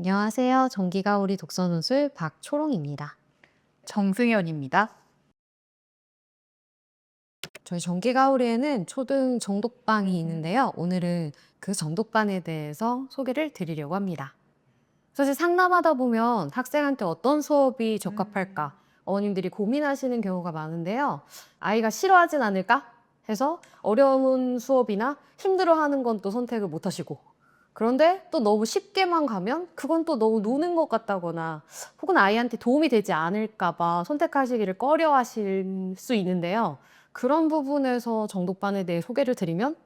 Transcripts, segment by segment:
안녕하세요. 정기가 우리 독서논술 박초롱입니다. 정승현입니다. 저희 정기가오리에는 초등 정독반이 있는데요. 오늘은 그 정독반에 대해서 소개를 드리려고 합니다. 사실 상담하다 보면 학생한테 어떤 수업이 적합할까 어머님들이 고민하시는 경우가 많은데요. 아이가 싫어하진 않을까 해서 어려운 수업이나 힘들어하는 건 또 선택을 못 하시고 그런데 또 너무 쉽게만 가면 그건 또 너무 노는 것 같다거나 혹은 아이한테 도움이 되지 않을까봐 선택하시기를 꺼려 하실 수 있는데요. 그런 부분에서 정독반에 대해 소개를 드리면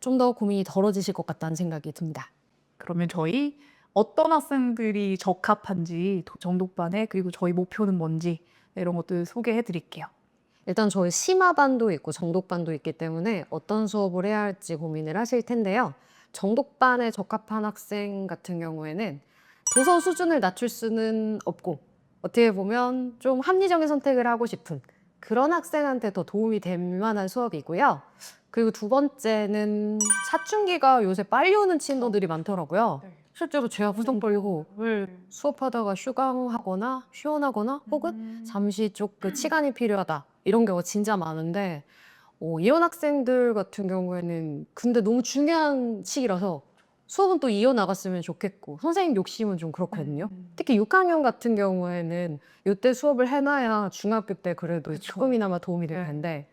좀 더 고민이 덜어지실 것 같다는 생각이 듭니다. 그러면 저희 어떤 학생들이 적합한지 도- 정독반에 그리고 저희 목표는 뭔지 이런 것들 소개해 드릴게요. 일단 저희 심화반도 있고 정독반도 있기 때문에 어떤 수업을 해야 할지 고민을 하실 텐데요. 정독반에 적합한 학생 같은 경우에는 도서 수준을 낮출 수는 없고 어떻게 보면 좀 합리적인 선택을 하고 싶은 그런 학생한테 더 도움이 될 만한 수업이고요. 그리고 두 번째는 사춘기가 요새 빨리 오는 친구들이 많더라고요. 실제로 제가 후성 떨리고 수업하다가 휴강하거나 휴원하거나 혹은 잠시 조금 시간이 필요하다 이런 경우가 진짜 많은데 어, 이혼 학생들 같은 경우에는 근데 너무 중요한 시기라서 수업은 또 이어나갔으면 좋겠고 선생님 욕심은 좀 그렇거든요. 특히 6학년 같은 경우에는 이때 수업을 해놔야 중학교 때 그래도. 조금이나마 도움이 될 네. 텐데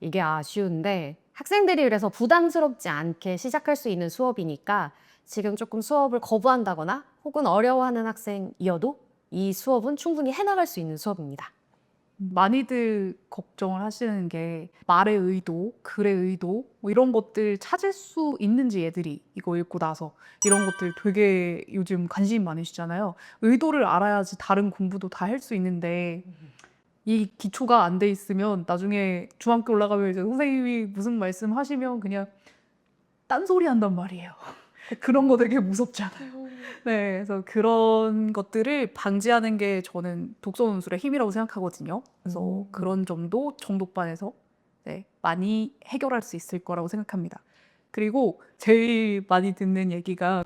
이게 아쉬운데 학생들이 그래서 부담스럽지 않게 시작할 수 있는 수업이니까 지금 조금 수업을 거부한다거나 혹은 어려워하는 학생이어도 이 수업은 충분히 해나갈 수 있는 수업입니다. 많이들 걱정을 하시는 게 말의 의도, 글의 의도 뭐 이런 것들 찾을 수 있는지 애들이 이거 읽고 나서 이런 것들 되게 요즘 관심 많으시잖아요. 의도를 알아야지 다른 공부도 다 할 수 있는데 이 기초가 안 돼 있으면 나중에 중학교 올라가면 이제 선생님이 무슨 말씀 하시면 그냥 딴소리 한단 말이에요. 그런 거 되게 무섭잖아요. 네, 그래서 그런 것들을 방지하는 게 저는 독서 논술의 힘이라고 생각하거든요. 그래서 음. 그런 점도 정독반에서 네, 많이 해결할 수 있을 거라고 생각합니다. 그리고 제일 많이 듣는 얘기가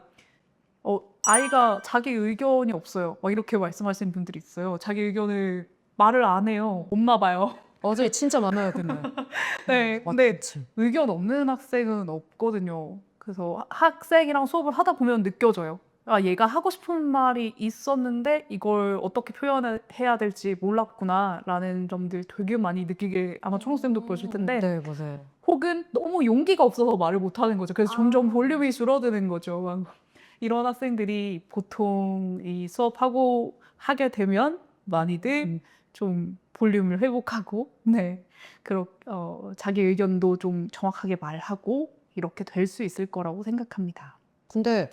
어, 아이가 자기 의견이 없어요. 막 이렇게 말씀하시는 분들이 있어요. 자기 의견을 말을 안 해요. 엄마 봐요. 맞아요. 진짜 많아요, 근데. 네, 근데 의견 없는 학생은 없거든요. 그래서 학생이랑 수업을 하다 보면 느껴져요. 아, 얘가 하고 싶은 말이 있었는데 이걸 어떻게 표현해야 될지 몰랐구나라는 점들 되게 많이 느끼게 아마 초록쌤도 보실 텐데 네, 맞아요. 혹은 너무 용기가 없어서 말을 못하는 거죠. 그래서 점점 볼륨이 줄어드는 거죠. 막 이런 학생들이 보통 이 수업하고 하게 되면 많이들 음. 좀 볼륨을 회복하고 네 그렇 어, 자기 의견도 좀 정확하게 말하고 이렇게 될 수 있을 거라고 생각합니다. 근데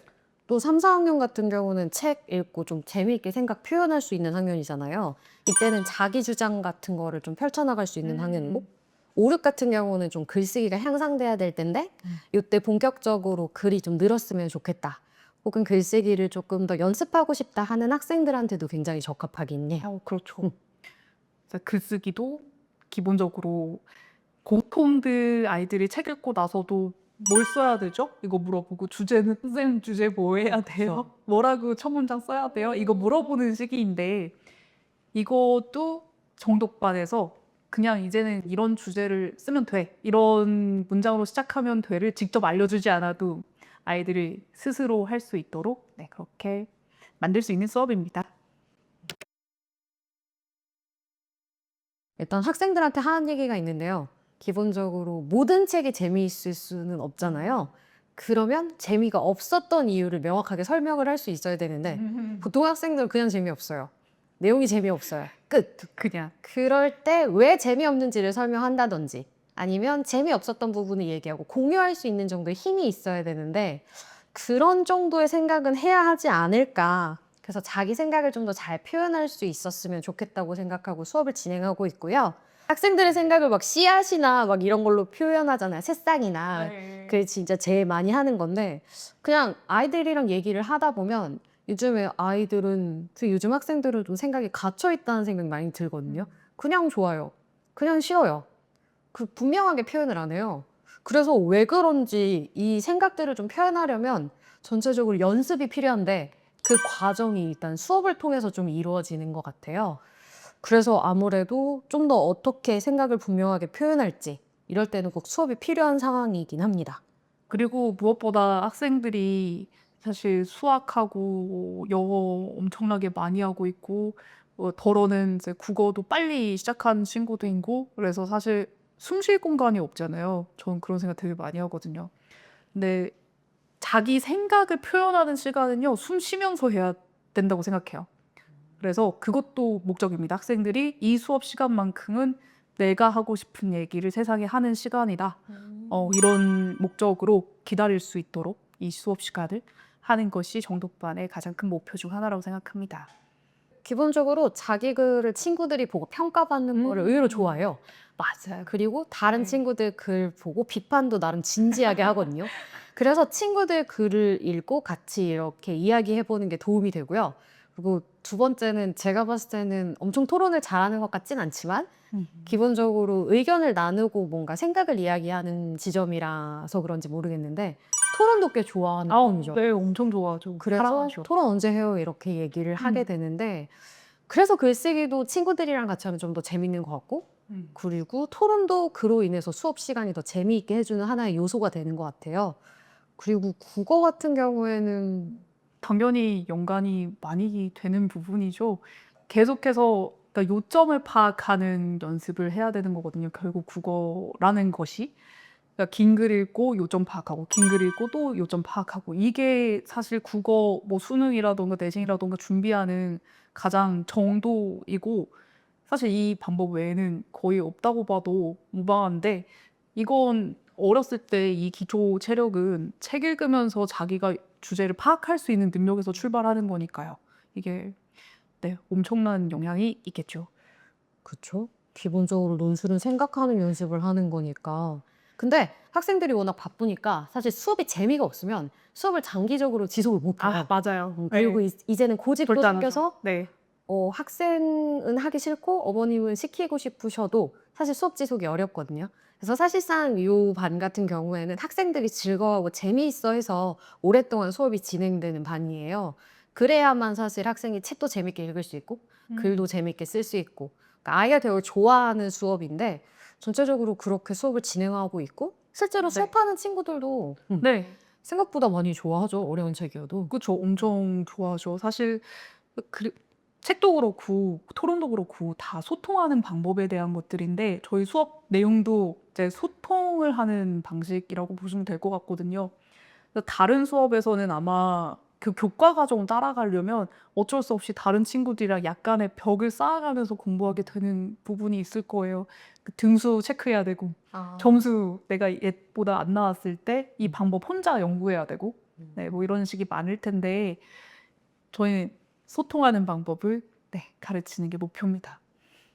또 3, 4학년 같은 경우는 책 읽고 좀 재미있게 생각 표현할 수 있는 학년이잖아요. 이때는 자기 주장 같은 거를 좀 펼쳐나갈 수 있는 음. 학년이고 5, 6 같은 경우는 좀 글쓰기가 향상돼야 될 텐데 음. 이때 본격적으로 글이 좀 늘었으면 좋겠다. 혹은 글쓰기를 조금 더 연습하고 싶다 하는 학생들한테도 굉장히 적합하긴 해요. 어, 그렇죠. 음. 글쓰기도 기본적으로 고통들 아이들이 책 읽고 나서도 뭘 써야 되죠? 이거 물어보고 주제는 선생님 주제 뭐 해야 돼요? 뭐라고 첫 문장 써야 돼요? 이거 물어보는 시기인데 이것도 정독반에서 그냥 이제는 이런 주제를 쓰면 돼. 이런 문장으로 시작하면 돼를 직접 알려주지 않아도 아이들이 스스로 할 수 있도록 네, 그렇게 만들 수 있는 수업입니다. 일단 학생들한테 하는 얘기가 있는데요. 기본적으로 모든 책이 재미있을 수는 없잖아요. 그러면 재미가 없었던 이유를 명확하게 설명을 할 수 있어야 되는데 보통 학생들은 그냥 재미없어요. 내용이 재미없어요. 끝. 그냥 그럴 때 왜 재미없는지를 설명한다든지 아니면 재미없었던 부분을 얘기하고 공유할 수 있는 정도의 힘이 있어야 되는데 그런 정도의 생각은 해야 하지 않을까. 그래서 자기 생각을 좀 더 잘 표현할 수 있었으면 좋겠다고 생각하고 수업을 진행하고 있고요. 학생들의 생각을 막 씨앗이나 막 이런 걸로 표현하잖아요. 새싹이나. 네. 그게 진짜 제일 많이 하는 건데 그냥 아이들이랑 얘기를 하다 보면 요즘에 아이들은 특히 요즘 학생들은 좀 생각이 갇혀 있다는 생각이 많이 들거든요. 그냥 좋아요. 그냥 싫어요. 그 분명하게 표현을 안 해요. 그래서 왜 그런지 이 생각들을 좀 표현하려면 전체적으로 연습이 필요한데 그 과정이 일단 수업을 통해서 좀 이루어지는 것 같아요. 그래서 아무래도 좀 더 어떻게 생각을 분명하게 표현할지 이럴 때는 꼭 수업이 필요한 상황이긴 합니다. 그리고 무엇보다 학생들이 사실 수학하고 영어 엄청나게 많이 하고 있고 뭐 덜어는 이제 국어도 빨리 시작한 친구도 있고 그래서 사실 숨 쉴 공간이 없잖아요. 저는 그런 생각 되게 많이 하거든요. 근데 자기 생각을 표현하는 시간은요 숨 쉬면서 해야 된다고 생각해요. 그래서 그것도 목적입니다. 학생들이 이 수업 시간만큼은 내가 하고 싶은 얘기를 세상에 하는 시간이다. 어, 이런 목적으로 기다릴 수 있도록 이 수업 시간을 하는 것이 정독반의 가장 큰 목표 중 하나라고 생각합니다. 기본적으로 자기 글을 친구들이 보고 평가받는 음. 거를 의외로 좋아해요. 맞아요. 그리고 다른 네. 친구들 글 보고 비판도 나름 진지하게 하거든요. 그래서 친구들 글을 읽고 같이 이렇게 이야기해 보는 게 도움이 되고요. 그리고 두 번째는 제가 봤을 때는 엄청 토론을 잘하는 것 같진 않지만 기본적으로 의견을 나누고 뭔가 생각을 이야기하는 지점이라서 그런지 모르겠는데 토론도 꽤 좋아하는 아, 편이죠. 네, 엄청 좋아하죠. 그래서 사랑하죠. 토론 언제 해요? 이렇게 얘기를 하게 음. 되는데 그래서 글쓰기도 친구들이랑 같이 하면 좀 더 재밌는 것 같고 음. 그리고 토론도 그로 인해서 수업 시간이 더 재미있게 해주는 하나의 요소가 되는 것 같아요. 그리고 국어 같은 경우에는 당연히 연관이 많이 되는 부분이죠. 계속해서 그러니까 요점을 파악하는 연습을 해야 되는 거거든요. 결국 국어라는 것이 그러니까 긴 글 읽고 요점 파악하고 긴 글 읽고 또 요점 파악하고 이게 사실 국어 뭐 수능이라던가 내신이라던가 준비하는 가장 정도이고 사실 이 방법 외에는 거의 없다고 봐도 무방한데 이건 어렸을 때 이 기초 체력은 책 읽으면서 자기가 주제를 파악할 수 있는 능력에서 출발하는 거니까요. 이게 네, 엄청난 영향이 있겠죠. 그쵸? 기본적으로 논술은 생각하는 연습을 하는 거니까. 근데 학생들이 워낙 바쁘니까 사실 수업이 재미가 없으면 수업을 장기적으로 지속을 못 해요. 맞아요. 음, 그리고 이- 이제는 고집도 절대 안 하죠. 생겨서 네. 어, 학생은 하기 싫고 어머님은 시키고 싶으셔도 사실 수업 지속이 어렵거든요. 그래서 사실상 이반 같은 경우에는 학생들이 즐거워하고 재미있어 해서 오랫동안 수업이 진행되는 반이에요. 그래야만 사실 학생이 책도 재밌게 읽을 수 있고 음. 글도 재밌게 쓸 수 있고 그러니까 아이가 되게 좋아하는 수업인데 전체적으로 그렇게 수업을 진행하고 있고 실제로 네. 수업하는 친구들도 음, 네. 생각보다 많이 좋아하죠. 어려운 책이어도. 그쵸. 엄청 좋아하죠. 사실 그, 책도 그렇고 토론도 그렇고 다 소통하는 방법에 대한 것들인데 저희 수업 내용도 이제 소통을 하는 방식이라고 보시면 될 것 같거든요. 그래서 다른 수업에서는 아마 그 교과 과정 따라가려면 어쩔 수 없이 다른 친구들이랑 약간의 벽을 쌓아가면서 공부하게 되는 부분이 있을 거예요. 그 등수 체크해야 되고 점수 내가 얘보다 안 나왔을 때 이 방법 혼자 연구해야 되고 음. 네, 뭐 이런 식이 많을 텐데 저희는 소통하는 방법을 네, 가르치는 게 목표입니다.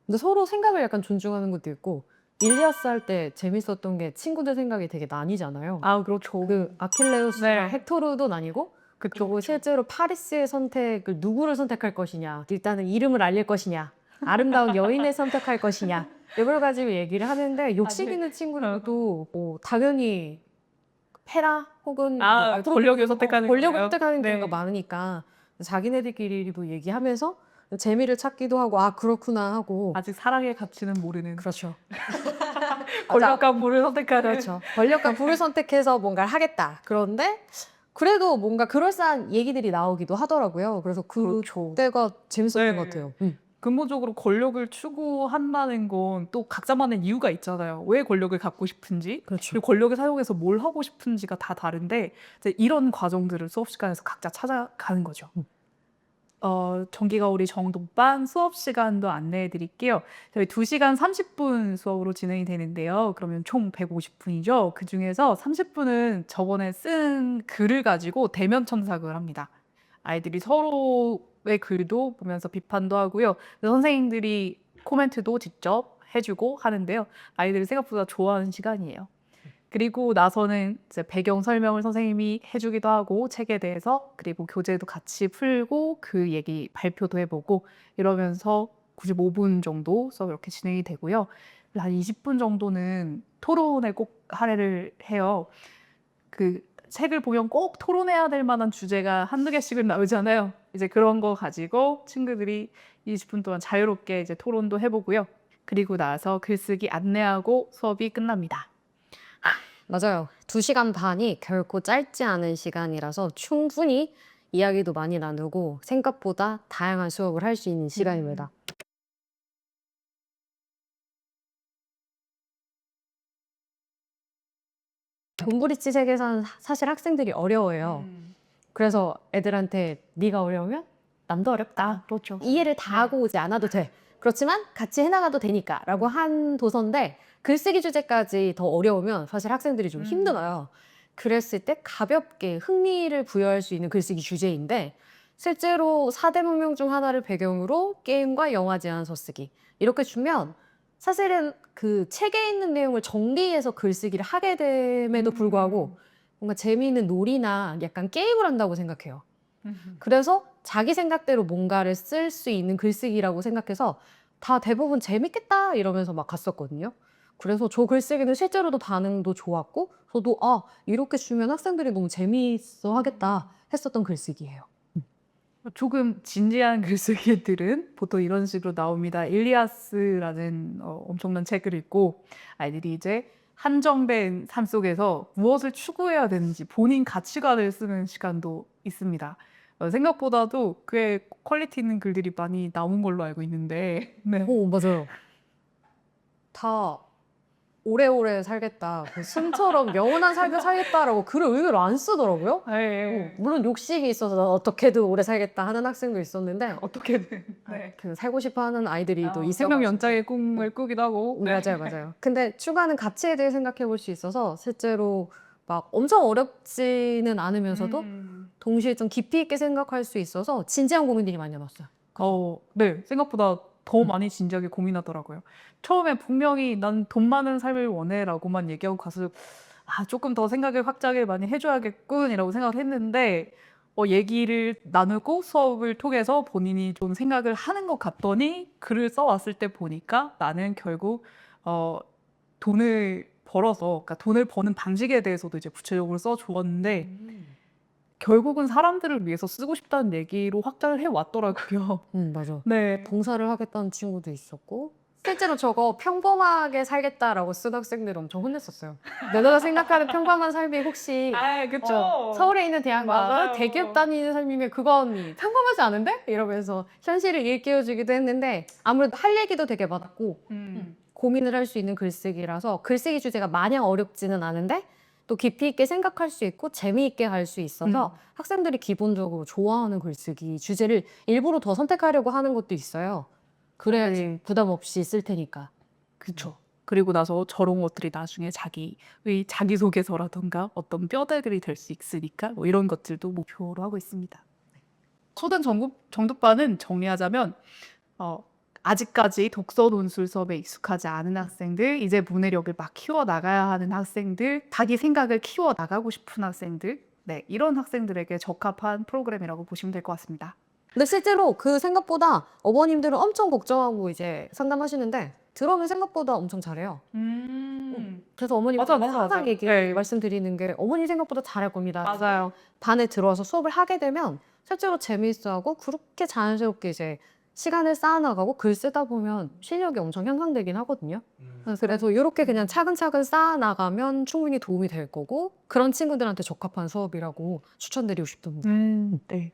근데 서로 생각을 약간 존중하는 것도 있고 일리아스 할 때 재밌었던 게 친구들 생각이 되게 나뉘잖아요. 아, 그렇죠. 그 아킬레우스랑 네. 헥토르도 나뉘고. 그리고 실제로 파리스의 선택을 누구를 선택할 것이냐 일단은 이름을 알릴 것이냐 아름다운 여인을 선택할 것이냐 이걸 가지고 얘기를 하는데 욕심 네. 있는 친구들도 뭐 당연히 페라 혹은 아, 뭐 권력을 선택하는 권력을? 선택하는 네. 경우가 많으니까 자기네들끼리도 얘기하면서 재미를 찾기도 하고 아 그렇구나 하고 아직 사랑의 가치는 모르는 그렇죠. 권력과 부를 선택하는 그렇죠. 권력과 부를 선택해서 뭔가를 하겠다. 그런데 그래도 뭔가 그럴싸한 얘기들이 나오기도 하더라고요. 그래서 그렇죠. 그때가 재밌었던 네. 것 같아요. 음. 근본적으로 권력을 추구한다는 건 또 각자만의 이유가 있잖아요. 왜 권력을 갖고 싶은지, 그렇죠. 그리고 권력을 사용해서 뭘 하고 싶은지가 다 다른데 이제 이런 과정들을 수업 시간에서 각자 찾아가는 거죠. 음. 어, 정기가 우리 정독반 수업 시간도 안내해 드릴게요. 저희 2시간 30분 수업으로 진행이 되는데요. 그러면 총 150분이죠. 그 중에서 30분은 저번에 쓴 글을 가지고 대면 첨삭을 합니다. 아이들이 서로의 글도 보면서 비판도 하고요. 선생님들이 코멘트도 직접 해주고 하는데요. 아이들이 생각보다 좋아하는 시간이에요. 그리고 나서는 이제 배경 설명을 선생님이 해주기도 하고 책에 대해서 그리고 교재도 같이 풀고 그 얘기 발표도 해보고 이러면서 95분 정도 수업 이렇게 진행이 되고요. 한 20분 정도는 토론에 꼭 할애를 해요. 그 책을 보면 꼭 토론해야 될 만한 주제가 한두 개씩은 나오잖아요. 이제 그런 거 가지고 친구들이 20분 동안 자유롭게 이제 토론도 해보고요. 그리고 나서 글쓰기 안내하고 수업이 끝납니다. 맞아요. 두 시간 반이 결코 짧지 않은 시간이라서 충분히 이야기도 많이 나누고 생각보다 다양한 수업을 할 수 있는 시간입니다. 돈브리지 세계사는 사- 사실 학생들이 어려워요. 그래서 애들한테 네가 어려우면 남도 어렵다. 그렇죠. 이해를 다 하고 오지 않아도 돼. 그렇지만 같이 해나가도 되니까 라고 한 도서인데 글쓰기 주제까지 더 어려우면 사실 학생들이 좀 음. 힘들어요. 그랬을 때 가볍게 흥미를 부여할 수 있는 글쓰기 주제인데 실제로 4대 문명 중 하나를 배경으로 게임과 영화 제안서 쓰기 이렇게 주면 사실은 그 책에 있는 내용을 정리해서 글쓰기를 하게 됨에도 불구하고 뭔가 재미있는 놀이나 약간 게임을 한다고 생각해요. 그래서 자기 생각대로 뭔가를 쓸 수 있는 글쓰기라고 생각해서 다 대부분 재밌겠다 이러면서 막 갔었거든요. 그래서 저 글쓰기는 실제로도 반응도 좋았고 저도 아 이렇게 주면 학생들이 너무 재미있어 하겠다 했었던 글쓰기예요. 조금 진지한 글쓰기들은 보통 이런 식으로 나옵니다. 일리아스라는 어, 엄청난 책을 읽고 아이들이 이제 한정된 삶 속에서 무엇을 추구해야 되는지 본인 가치관을 쓰는 시간도 있습니다. 어, 생각보다도 꽤 퀄리티 있는 글들이 많이 나온 걸로 알고 있는데 네. 오 맞아요. 다 오래오래 살겠다. 그 숨처럼 영원한 삶을 살겠다라고 글을 의외로 안 쓰더라고요. 네. 어, 물론 욕심이 있어서 어떻게든 오래 살겠다 하는 학생도 있었는데 어떻게든 네. 그 살고 싶어하는 아이들이 또 아, 있어. 생명 연장의 꿈을 꾸기도 하고 네. 맞아요, 맞아요. 근데 추가하는 가치에 대해 생각해 볼 수 있어서 실제로 막 엄청 어렵지는 않으면서도 음. 동시에 좀 깊이 있게 생각할 수 있어서 진지한 고민들이 많이 남았어요. 어, 네. 생각보다 더 음. 많이 진지하게 고민하더라고요. 처음에 분명히 난 돈 많은 삶을 원해라고만 얘기하고 가서 아, 조금 더 생각을 확장을 많이 해줘야겠군이라고 생각을 했는데 어, 얘기를 나누고 수업을 통해서 본인이 좀 생각을 하는 것 같더니 글을 써왔을 때 보니까 나는 결국 어, 돈을 벌어서 그러니까 돈을 버는 방식에 대해서도 이제 구체적으로 써 주었는데 결국은 사람들을 위해서 쓰고 싶다는 얘기로 확장을 해 왔더라고요. 음, 맞아. 네. 봉사를 하겠다는 친구도 있었고 실제로 저거 평범하게 살겠다라고 쓴 학생들 엄청 혼냈었어요. 내가 생각하는 평범한 삶이 혹시 아, 어, 서울에 있는 대학과 맞아요. 대기업 다니는 삶이면 그건 평범하지 않은데? 이러면서 현실을 일깨워주기도 했는데 아무래도 할 얘기도 되게 많았고 음. 고민을 할 수 있는 글쓰기라서 글쓰기 주제가 마냥 어렵지는 않은데 또 깊이 있게 생각할 수 있고 재미있게 할 수 있어서 학생들이 기본적으로 좋아하는 글쓰기 주제를 일부러 더 선택하려고 하는 것도 있어요. 그래야지 부담 없이 쓸 테니까. 그쵸. 그리고 나서 저런 것들이 나중에 자기의 자기소개서라던가 어떤 뼈대들이 될 수 있으니까 뭐 이런 것들도 목표로 하고 있습니다. 초등 정국, 정독반은 정리하자면 어, 아직까지 독서 논술 수업에 익숙하지 않은 학생들, 이제 문해력을 막 키워 나가야 하는 학생들, 자기 생각을 키워 나가고 싶은 학생들, 네 이런 학생들에게 적합한 프로그램이라고 보시면 될 것 같습니다. 근데 실제로 그 생각보다 어머님들은 엄청 걱정하고 이제 상담하시는데 들어오면 생각보다 엄청 잘해요. 음, 그래서 어머님 맞아, 맞아, 항상 맞아. 얘기 네. 말씀드리는 게 어머니 생각보다 잘할 겁니다. 맞아요. 반에 들어와서 수업을 하게 되면 실제로 재미있어하고 그렇게 자연스럽게 이제 시간을 쌓아나가고 글 쓰다 보면 실력이 엄청 향상되긴 하거든요. 그래서 이렇게 그냥 차근차근 쌓아나가면 충분히 도움이 될 거고 그런 친구들한테 적합한 수업이라고 추천드리고 싶습니다. 음, 네.